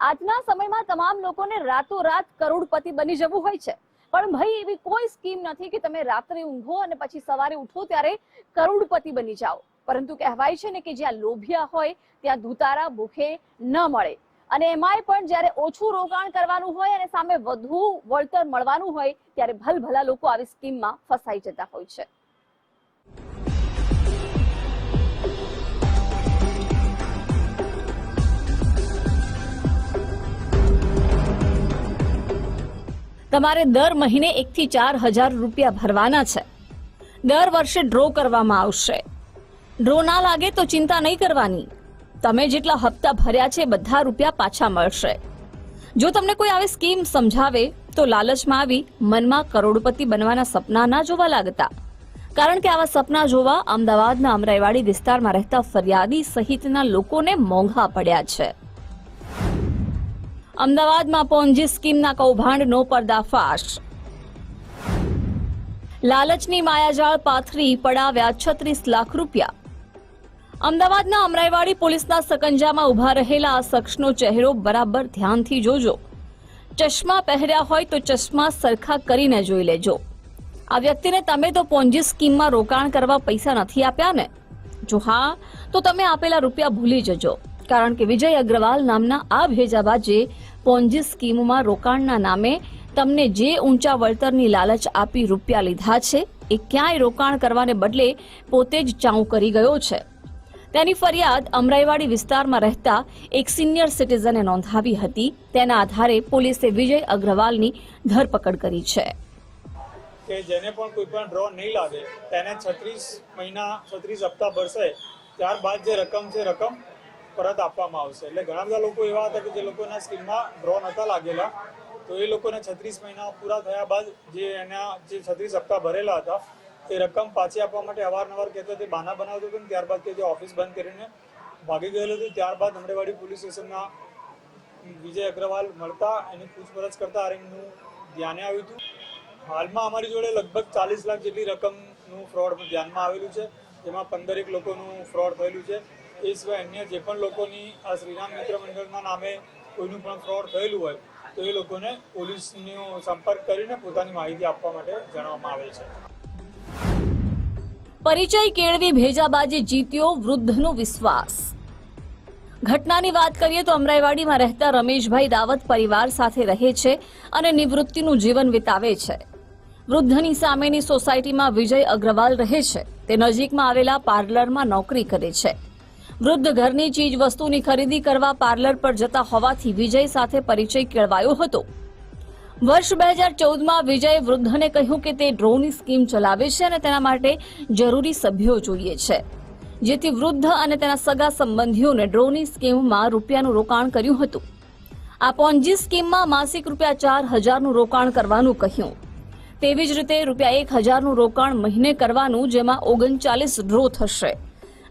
આજના સમયમાં તમામ લોકોને રાતોરાત કરોડપતિ બની જવું હોય છે. પણ ભાઈ એવી કોઈ સ્કીમ નથી કે તમે રાત્રે ઊંઘો અને પછી સવારે ઉઠો ત્યારે કરોડપતિ બની જાઓ. પરંતુ કહેવાય છે ને કે જ્યાં લોભિયા હોય, ત્યાં ધુતારા ભૂખે ન મળે. અને એમાંય પણ જ્યારે ઓછું રોકાણ કરવાનું હોય અને સામે વધુ વળતર મળવાનું હોય, ત્યારે ભલભલા લોકો આવી સ્કીમમાં ફસાઈ જતા હોય છે. તમારે દર મહિને એકથી ચાર હજાર રૂપિયા ભરવાના છે. દર વર્ષે ડ્રો કરવામાં આવશે. ડ્રો ના લાગે તો ચિંતા નહીં કરવાની. તમે જેટલા હપ્તા ભર્યા છે, બધા રૂપિયા પાછા મળશે. જો તમને કોઈ આવી સ્કીમ સમજાવે, તો લાલચમાં આવી મનમાં કરોડપતિ બનવાના સપના ના જોવા લાગતા. કારણ કે આવા સપના જોવા અમદાવાદના અમરાઈવાડી વિસ્તારમાં રહેતા ફરિયાદી સહિતના લોકોને મોંઘા પડ્યા છે. અમદાવાદમાં પોન્જી સ્કીમના કૌભાંડનો પર્દાફાશ. લાલચની માયાજાળ પાથરી પડાવ્યા છત્રીસ લાખ રૂપિયા. અમદાવાદના અમરાઈવાડી પોલીસના સકંજામાં ઊભા રહેલા આ શખ્સનો ચહેરો બરાબર ધ્યાનથી જોજો. ચશ્મા પહેર્યા હોય તો ચશ્મા સરખા કરીને જોઈ લેજો. આ વ્યક્તિને તમે તો પોન્જી સ્કીમમાં રોકાણ કરવા પૈસા નથી આપ્યા ને? જો હા, તો તમે આપેલા રૂપિયા ભૂલી જજો. કારણ કે વિજય અગ્રવાલ નામના આ ભેજાબાજે પોન્જી સ્કીમમાં રોકાણના નામે તમને જે ઊંચા વળતરની લાલચ આપી રૂપિયા લીધા છે, એ ક્યાંય રોકાણ કરવાને બદલે પોતે જ ચાઉ કરી ગયો છે. તેની ફરિયાદ અમરાઈવાડી વિસ્તારમાં રહેતા એક સિનિયર સિટીઝને નોંધાવી હતી. તેના આધારે પોલીસે વિજય અગ્રવાલની ધરપકડ કરી છે. કે જેને પણ કોઈ પણ ડ્રો નહીં લાગે, તેને છત્રીસ મહિના, છત્રીસ હપ્તા ભરશે, ત્યારબાદ જે રકમ છે, રકમ પરત આપવામાં આવશે. એટલે ઘણા બધા લોકો એવા હતા કે જે લોકોના સ્કીમમાં ડ્રો નહોતા લાગેલા. તો એ લોકોને છત્રીસ મહિના પૂરા થયા બાદ જે એના જે છત્રીસ હપ્તા ભરેલા હતા, એ રકમ પાછી આપવા માટે અવારનવાર કહેતો તે બાના બનાવતો હતો ને ત્યારબાદ તે ઓફિસ બંધ કરીને ભાગી ગયેલો હતો. ત્યારબાદ અમરેવાડી પોલીસ સ્ટેશનના વિજય અગ્રવાલ મળતા, એની પૂછપરછ કરતા આ રીંગનું ધ્યાને આવ્યું હતું. હાલમાં અમારી જોડે લગભગ ચાલીસ લાખ જેટલી રકમનું ફ્રોડ ધ્યાનમાં આવેલું છે. જેમાં પંદરેક લોકોનું ફ્રોડ થયેલું છે. એ સિવાય અન્ય જે પણ લોકોની આ શ્રીરામ મિત્ર મંડળના નામે કોઈનું પણ ફ્રોડ થયેલું હોય, તો એ લોકોને પોલીસનો સંપર્ક કરીને પોતાની માહિતી આપવા માટે જણાવવામાં આવે છે. પરિચય કેળવી ભેજાબાજી જીત્યો વૃદ્ધનો વિશ્વાસ. ઘટનાની વાત કરીએ તો અમરાઈવાડીમાં રહેતા રમેશભાઈ રાવત પરિવાર સાથે રહે છે અને નિવૃત્તિનું જીવન વિતાવે છે. વૃદ્ધની સામેની સોસાયટીમાં વિજય અગ્રવાલ રહે છે. તે નજીકમાં આવેલા પાર્લરમાં નોકરી કરે છે. વૃદ્ધ ઘરની ચીજ વસ્તુની ખરીદી કરવા પાર્લર પર જતા હોવાથી વિજય સાથે પરિચય કેળવાયો હતો. વર્ષ બે હજાર ચૌદમાં વિજયે વૃદ્ધને કહ્યું કે તે ડ્રોની સ્કીમ ચલાવે છે અને તેના માટે જરૂરી સભ્યો જોઈએ છે. જેથી વૃદ્ધ અને તેના સગા સંબંધીઓને ડ્રોની સ્કીમમાં રૂપિયાનું રોકાણ કર્યું હતું. આ પોન્જી સ્કીમમાં માસિક રૂપિયા ચાર હજારનું રોકાણ કરવાનું કહ્યું. તેવી જ રીતે રૂપિયા એક હજારનું રોકાણ મહિને કરવાનું, જેમાં ઓગણચાલીસ ડ્રો થશે.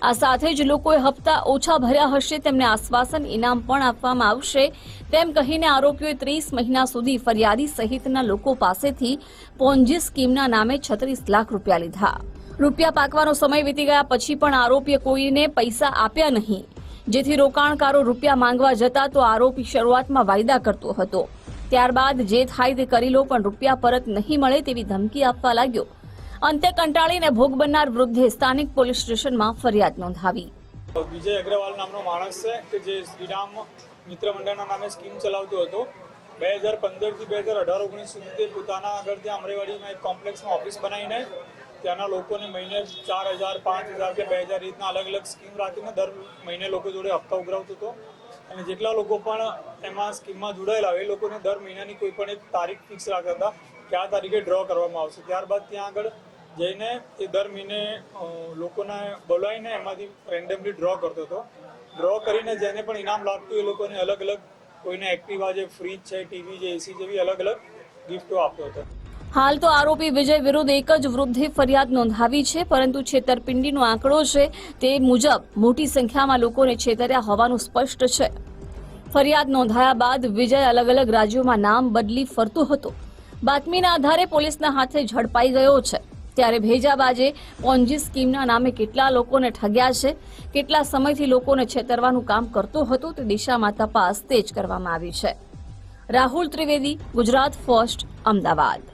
આ સાથે જ લોકોએ હપ્તા ઓછા ભર્યા હશે, તેમને આશ્વાસન ઇનામ પણ આપવામાં આવશે. તેમ કહીને આરોપીઓએ ત્રીસ મહિના સુધી ફરિયાદી સહિતના લોકો પાસેથી પોન્જી સ્કીમના નામે છત્રીસ લાખ રૂપિયા લીધા. રૂપિયા પાકવાનો સમય વીતી ગયા પછી પણ આરોપીએ કોઈને પૈસા આપ્યા નહીં. જેથી રોકાણકારો રૂપિયા માંગવા જતા તો આરોપી શરૂઆતમાં વાયદા કરતો હતો. ત્યારબાદ જે થાય તે કરી લો, પણ રૂપિયા પરત નહીં મળે તેવી ધમકી આપવા લાગ્યો. અંતે કંટાળીને ભોગ બનનાર વૃદ્ધે સ્થાનિક પોલીસ સ્ટેશનમાં ફરિયાદ નોંધાવી. વિજય અગ્રવાલ નામનો માણસ છે કે જે શ્રીરામ મિત્ર મંડળના નામે સ્કીમ ચલાવતો હતો. બે હજાર પંદરથી બે હજાર અઢાર ઓગણીસ સુધી પોતાના આગળ ત્યાં અમરેવાડીમાં એક કોમ્પ્લેક્સમાં ઓફિસ બનાવીને ત્યાંના લોકોને મહિને ચાર હજાર, પાંચ હજાર કે બે હજાર રીતના અલગ અલગ સ્કીમ રાખીને દર મહિને લોકો જોડે હપ્તા ઉઘરાવતો હતો. અને જેટલા લોકો પણ એમાં સ્કીમમાં જોડાયેલા એ લોકોને દર મહિનાની કોઈ પણ એક તારીખ ફિક્સ રાખતા હતા કે આ તારીખે ડ્રો કરવામાં આવશે. ત્યારબાદ ત્યાં આગળ જઈને એ દર મહિને લોકોને બોલાવીને એમાંથી રેન્ડમલી ડ્રો કરતો હતો. ડ્રો કરીને જેને પણ ઇનામ લાગતું એ લોકોને અલગ અલગ કોઈને એક્ટિવા જે ફ્રીજ છે ટીવી છે એસી જેવી અલગ અલગ ગિફ્ટો આપતો હતો. હાલ તો આરોપી વિજય વિરુદ્ધ એક જ વૃદ્ધે ફરિયાદ નોંધાવી છે, પરંતુ છેતરપિંડીનો આંકડો છે તે મુજબ મોટી સંખ્યામાં લોકોને છેતર્યા હોવાનું સ્પષ્ટ છે. ફરિયાદ નોંધાયા બાદ વિજય અલગ અલગ રાજ્યોમાં નામ બદલી ફરતો હતો. બાતમીના આધારે પોલીસના હાથે ઝડપાઈ ગયો છે. ત્યારે ભેજાબાજે પોન્જી સ્કીમના નામે કેટલા લોકોને ઠગ્યા છે, કેટલા સમયથી લોકોને છેતરવાનું કામ કરતો હતો તે દિશામાં તપાસ તેજ કરવામાં આવી છે. રાહુલ ત્રિવેદી, ગુજરાત ફર્સ્ટ, અમદાવાદ.